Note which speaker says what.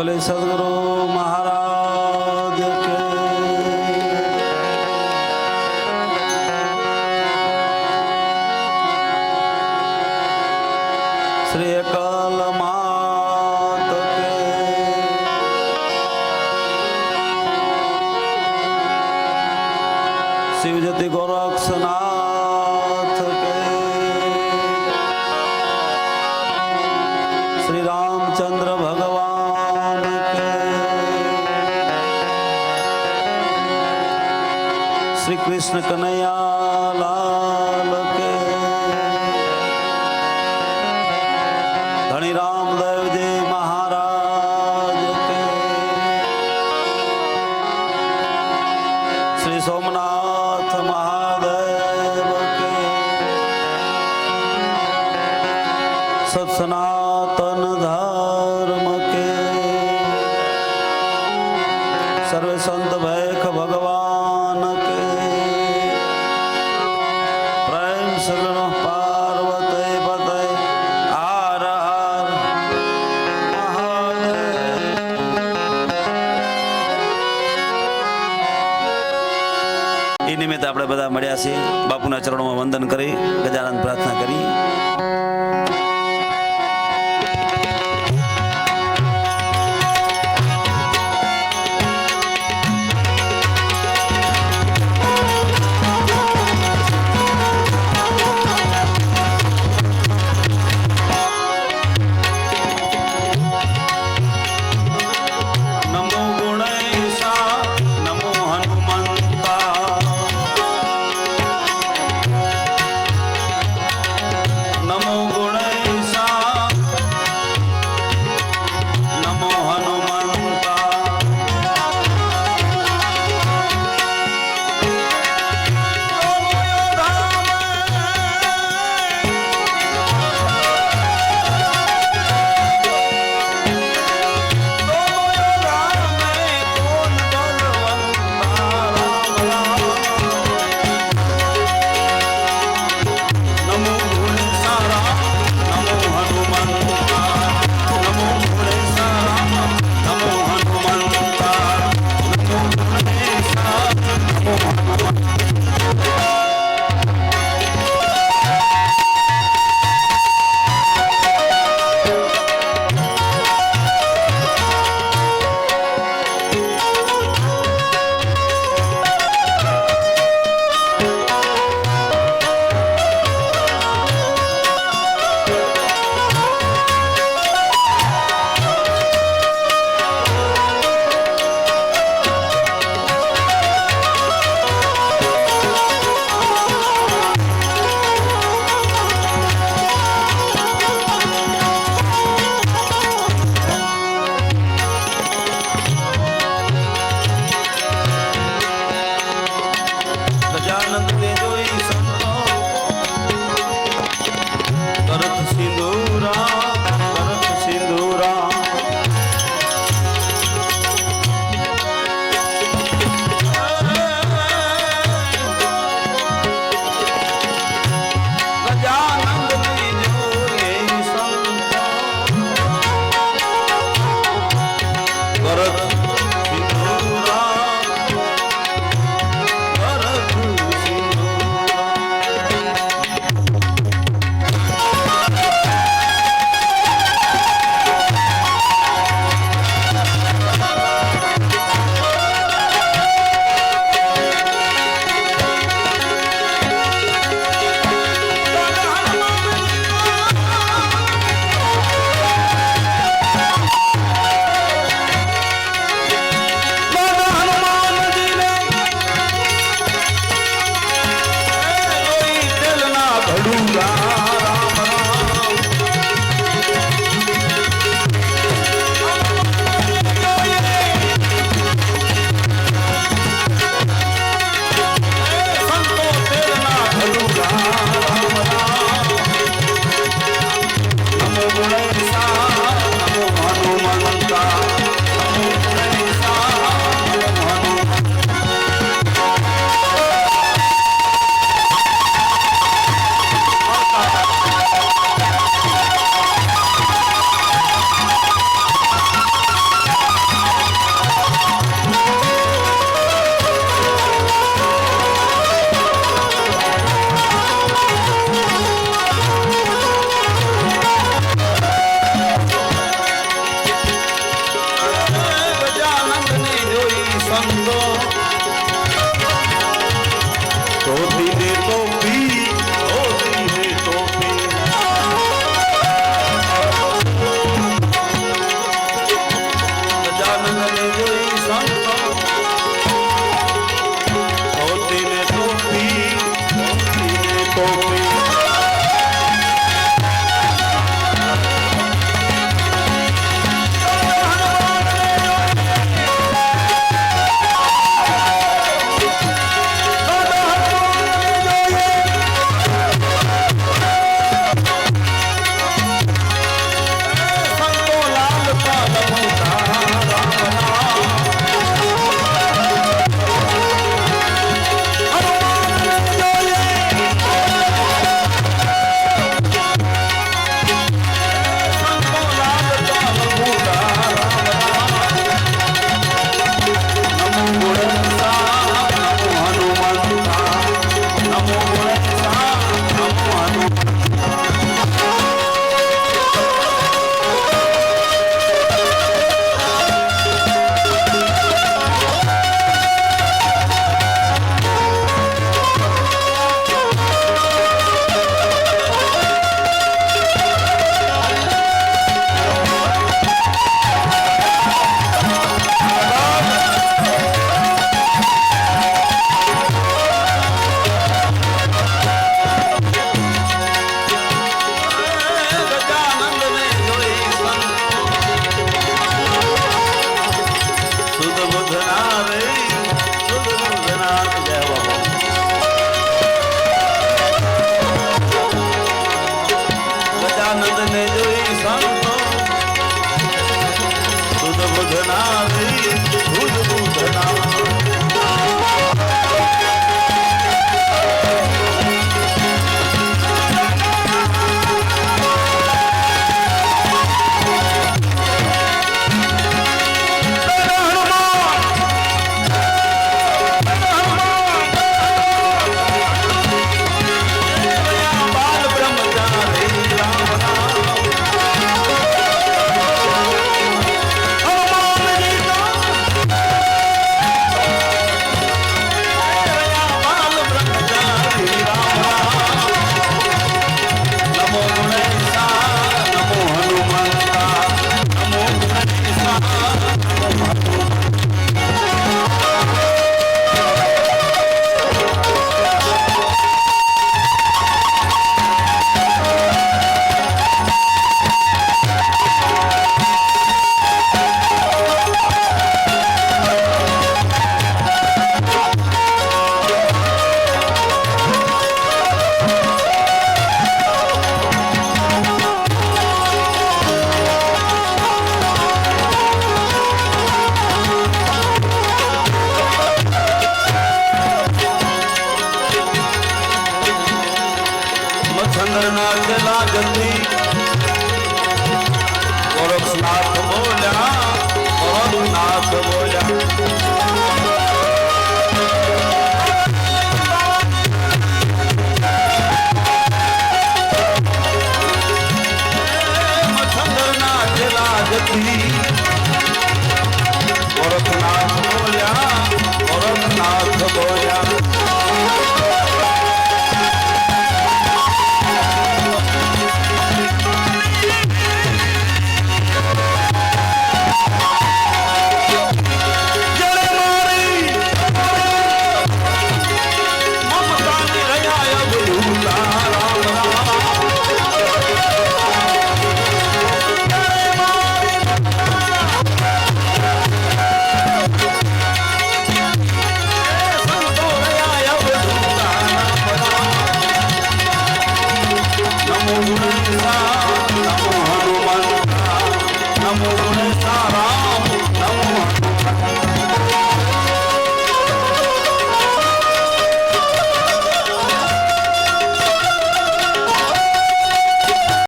Speaker 1: બોલે સદગુરુ મહારાજ શ્રી અકાલ માત શિવજતી ગોરક્ષનાથ કૃષ્ણ કનૈયા લાલ કે. ધણી રામદેવજી મહારાજ કે. શ્રી સોમનાથ મહાદેવ કે. સત્સનાતન ધર્મ નિમિત્તે આપણે બધા મળ્યા છીએ. બાપુના ચરણોમાં વંદન કરી ગજાનંદ પ્રાર્થના કરી.